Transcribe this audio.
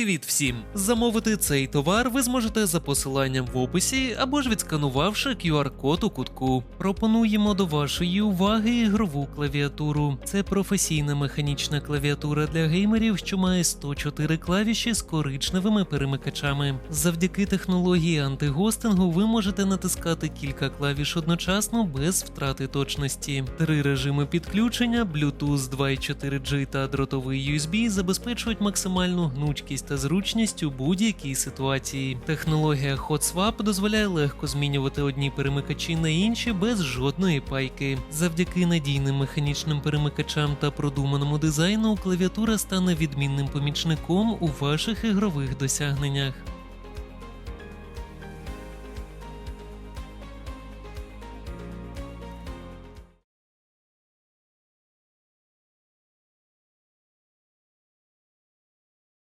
Привіт всім! Замовити цей товар ви зможете за посиланням в описі або ж відсканувавши QR-код у кутку. Пропонуємо до вашої уваги ігрову клавіатуру. Це професійна механічна клавіатура для геймерів, що має 104 клавіші з коричневими перемикачами. Завдяки технології антигостингу ви можете натискати кілька клавіш одночасно без втрати точності. Три режими підключення, Bluetooth 2.4G та дротовий USB забезпечують максимальну гнучкість та зручність у будь-якій ситуації. Технологія HotSwap дозволяє легко змінювати одні перемикачі на інші без жодної пайки. Завдяки надійним механічним перемикачам та продуманому дизайну клавіатура стане відмінним помічником у ваших ігрових досягненнях.